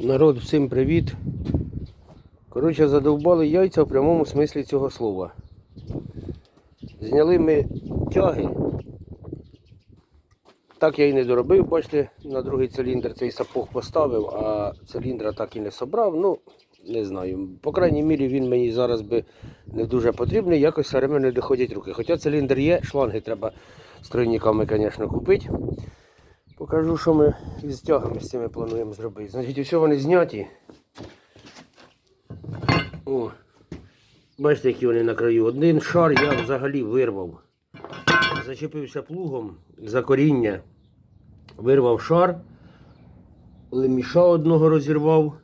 Народ, всім привіт. Коротше, задовбали яйця в прямому смислі цього слова. Зняли ми тяги. Так я і не доробив, бачите, на другий циліндр цей сапог поставив, а циліндра так і не собрав. Ну, не знаю. По крайній мірі він мені зараз би не дуже потрібний, якось все не доходять руки. Хоча циліндр є, шланги треба з тройниками, звісно, купити. Покажу, що ми із тягами з цими плануємо зробити. Значить, усе вони зняті. О, бачите, які вони на краю. Один шар я взагалі вирвав. Зачепився плугом за коріння. Вирвав шар. Леміша одного розірвав.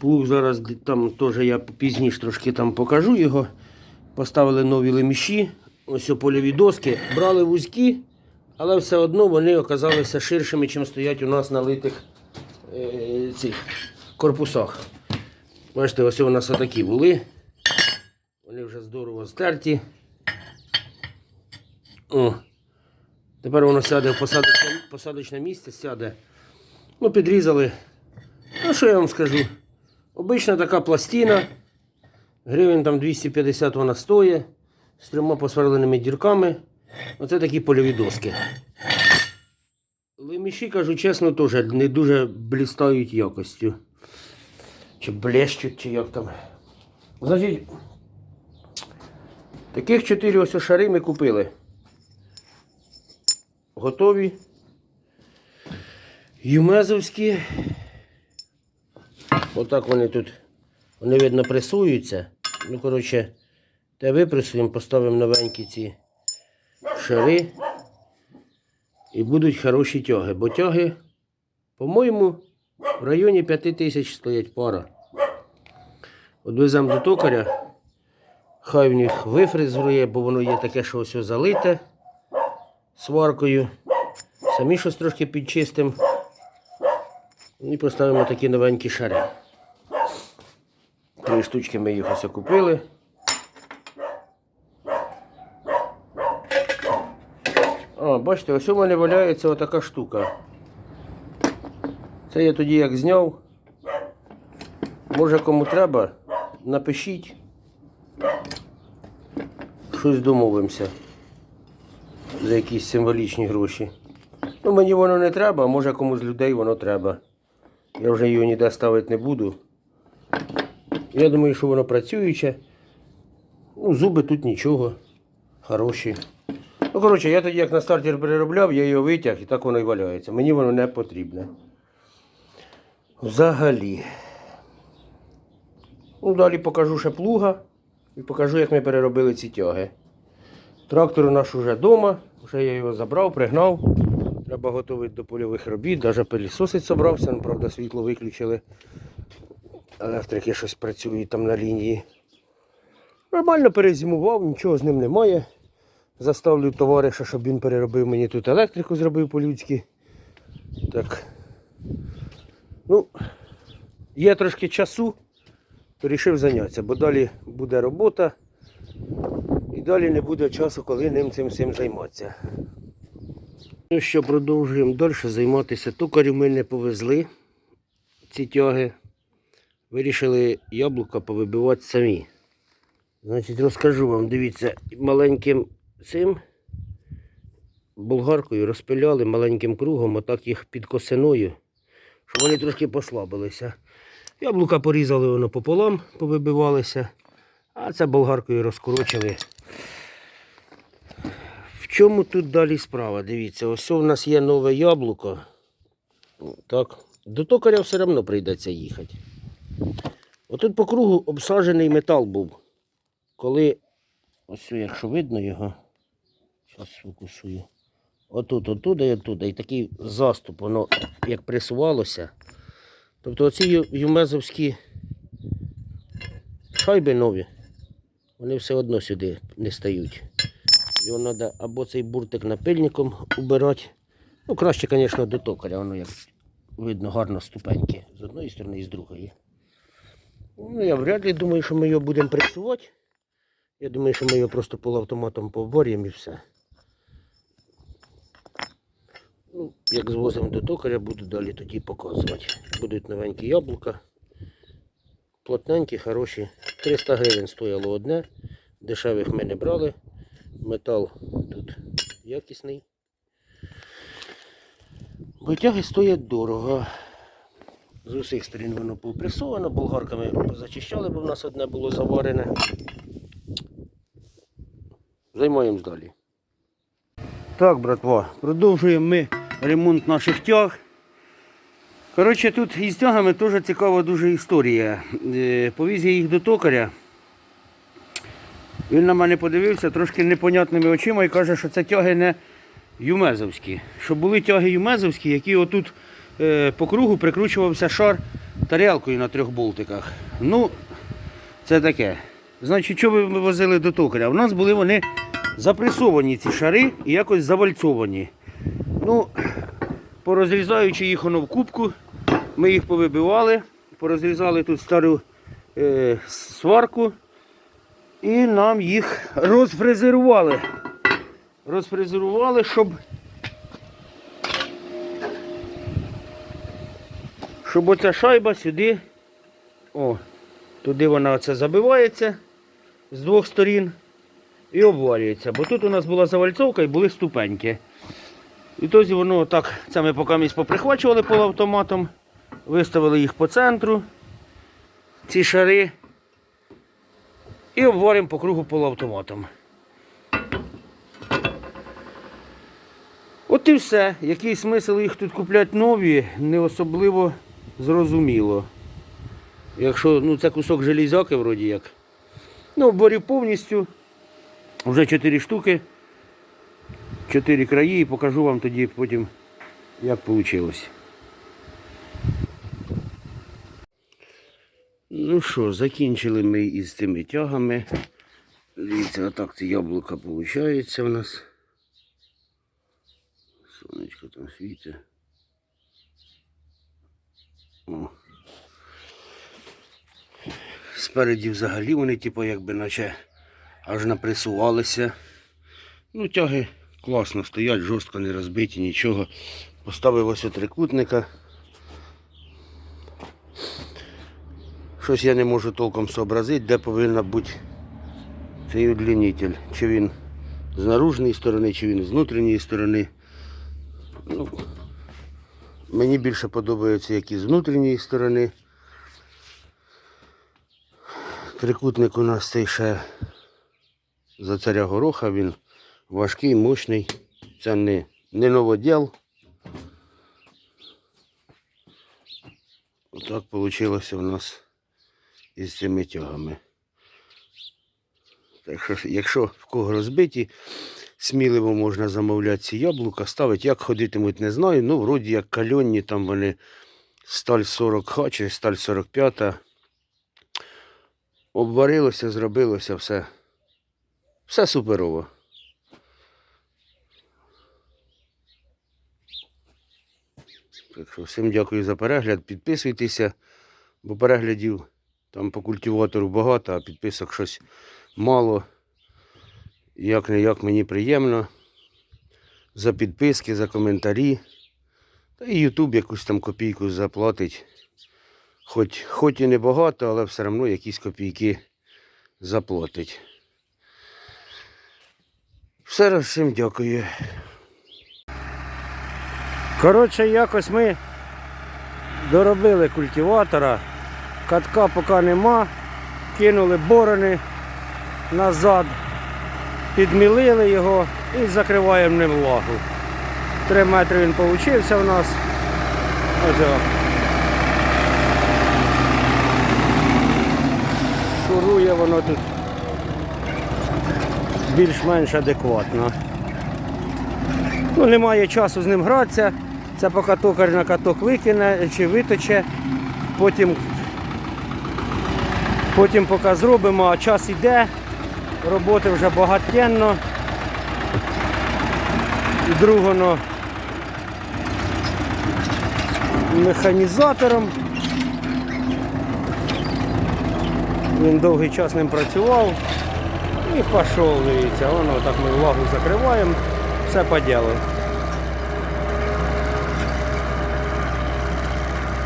Плуг зараз там теж я пізніше трошки там покажу його. Поставили нові леміші. Ось о польові доски. Брали вузькі, але все одно вони оказалися ширшими, ніж стоять у нас на литих е, цих корпусах. Бачите, ось у нас отакі були. Вони вже здорово стерті. О. Тепер воно сяде в посадочне, посадочне місце, сяде. Ну, підрізали. Ну, що я вам скажу? Обична така пластина. Гривень там 250 вона стоїть. З трьома посверленими дірками. Оце такі польові доски. Леміші, кажу чесно, теж не дуже блістають якостю. Чи блещуть, чи як там. Значить, таких чотири ось шари ми купили. Готові. Юмезовські. Отак вони тут, вони видно пресуються. Ну, коротше, те випресуємо, поставимо новенькі ці шари. І будуть хороші тяги. Бо тяги, по-моєму, в районі 5 тисяч стоять пара. Одвеземо до токаря. Хай в них вифрезує, бо воно є таке, що ось залите сваркою. Самі щось трошки підчистимо. І поставимо такі новенькі шари. Три штучки ми їх ось купили. О, бачите, ось у мене валяється отака штука. Це я тоді як зняв. Може кому треба, напишіть. Щось домовимося. За якісь символічні гроші. Ну, мені воно не треба, а може комусь з людей воно треба. Я вже його ніде ставити не буду. Я думаю, що воно працююче. Ну, зуби тут нічого. Хороші. Ну, коротше, я тоді як на стартер переробляв, я його витяг і так воно і валяється. Мені воно не потрібне. Взагалі. Ну, далі покажу ще плуга і покажу, як ми переробили ці тяги. Трактор у нас вже вдома, вже я його забрав, пригнав. Треба готувати до польових робіт, навіть пилісосить собрався, ну, правда, світло виключили. Електрики щось працюють там на лінії. Нормально перезимував, нічого з ним немає. Заставлю товариша, щоб він переробив мені тут електрику, зробив по-людськи. Так. Ну, є трошки часу, то вирішив зайнятися, бо далі буде робота і далі не буде часу, коли ним цим всім займатися. Ну що, продовжуємо далі займатися. Токарю ми не повезли ці тяги. Вирішили яблука повибивати самі. Значить, розкажу вам, дивіться, маленьким цим болгаркою розпиляли маленьким кругом, отак їх під косиною, щоб вони трошки послабилися. Яблука порізали воно пополам, повибивалися, а це болгаркою розкорочили. В чому тут далі справа? Дивіться, ось у нас є нове яблуко. Так. До токаря все одно прийдеться їхати. Отут по кругу обсаджений метал був. Коли, ось якщо видно його, зараз фокусую. Отут, отуда і отуда. І такий заступ, воно як присувалося. Тобто оці юмезовські шайби нові, вони все одно сюди не стають. Його треба або цей буртик напильником убирати. Ну, краще, звісно, до токаря, воно як видно гарно ступеньки з одної сторони і з другої. Ну, я вряд ли думаю, що ми його будемо пресувати. Я думаю, що ми його просто полуавтоматом поборємо і все. Ну, Ну, як звозимо до токаря, буду далі тоді показувати. Будуть новенькі яблука. Плотненькі, хороші. 300 гривень стояло одне. Дешевих ми не брали. Метал тут якісний. Бо тяги стоять дорого. З усіх сторін воно попресовано, болгарками позачищали, бо в нас одне було заварене. Займаємось далі. Так, братва, продовжуємо ми ремонт наших тяг. Коротше, тут із тягами теж цікава дуже історія. Е, Повіз я їх до токаря. Він на мене подивився трошки непонятними очима і каже, що це тяги не юмезовські. Що були тяги юмезовські, які отут е, по кругу прикручувався шар тарілкою на трьох болтиках. Ну, це таке. Значить, що ви возили до токаря? У нас були вони запресовані ці шари і якось завальцовані. Ну, порозрізаючи їх воно в кубку, ми їх повибивали, порозрізали тут стару е, сварку і нам їх розфрезерували. Розфрезерували, щоб, щоб оця шайба сюди, о, туди вона оце забивається з двох сторін і обвалюється. Бо тут у нас була завальцовка і були ступеньки. І тоді воно так, це ми поки місць поприхвачували полуавтоматом, виставили їх по центру, ці шари, і обваримо по кругу полуавтоматом. От і все. Який смисл їх тут купляти нові, не особливо зрозуміло. Якщо ну, це кусок железяки, вроді як. Ну, обварив повністю. Вже 4 штуки. Чотири краї і покажу вам тоді потім, як вийшло. Ну що, закінчили ми із цими тягами. Дивіться, отак це яблука виходить у нас. Сонечко там світить. О. Спереді взагалі вони, типу, якби наче аж напресувалися. Ну, тяги класно стоять, жорстко не розбиті, нічого. Поставив ось трикутника. Щось я не можу толком зобразити, де повинен бути цей удлінитель. Чи він з наружної сторони, чи він з внутрішньої сторони. Ну, мені більше подобається, як і з внутрішньої сторони. Трикутник у нас цей ще за царя гороха, він важкий, мощний. Це не, не новоділ. Отак вийшло у нас із цими тягами. Так що, якщо в кого розбиті, сміливо можна замовляти ці яблука, ставити. Як ходитимуть, не знаю. Ну, вроді як кальонні, там вони сталь 40 х чи сталь 45. Обварилося, зробилося все. Все суперово. Так що всім дякую за перегляд. Підписуйтеся, бо переглядів там по культиватору багато, а підписок щось мало. Як не як мені приємно. За підписки, за коментарі. Та і Ютуб якусь там копійку заплатить. Хоч, хоч і не багато, але все одно якісь копійки заплатить. Все раз всім дякую. Коротше, якось ми доробили культиватора. Катка поки нема. Кинули борони назад, підмілили його і закриваємо ним влагу. Три метри він получився у нас. Ось. Шурує воно тут більш-менш адекватно. Ну, немає часу з ним гратися. Це поки токар на каток викине чи виточе. Потім, потім поки зробимо, а час іде, роботи вже багатенно. Другоно механізатором. Він довгий час ним працював і пішов, дивіться, воно так ми влагу закриваємо, все по.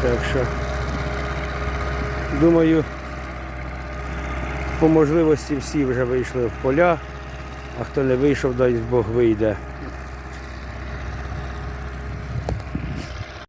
Так що, думаю, по можливості всі вже вийшли в поля, а хто не вийшов, дай Бог вийде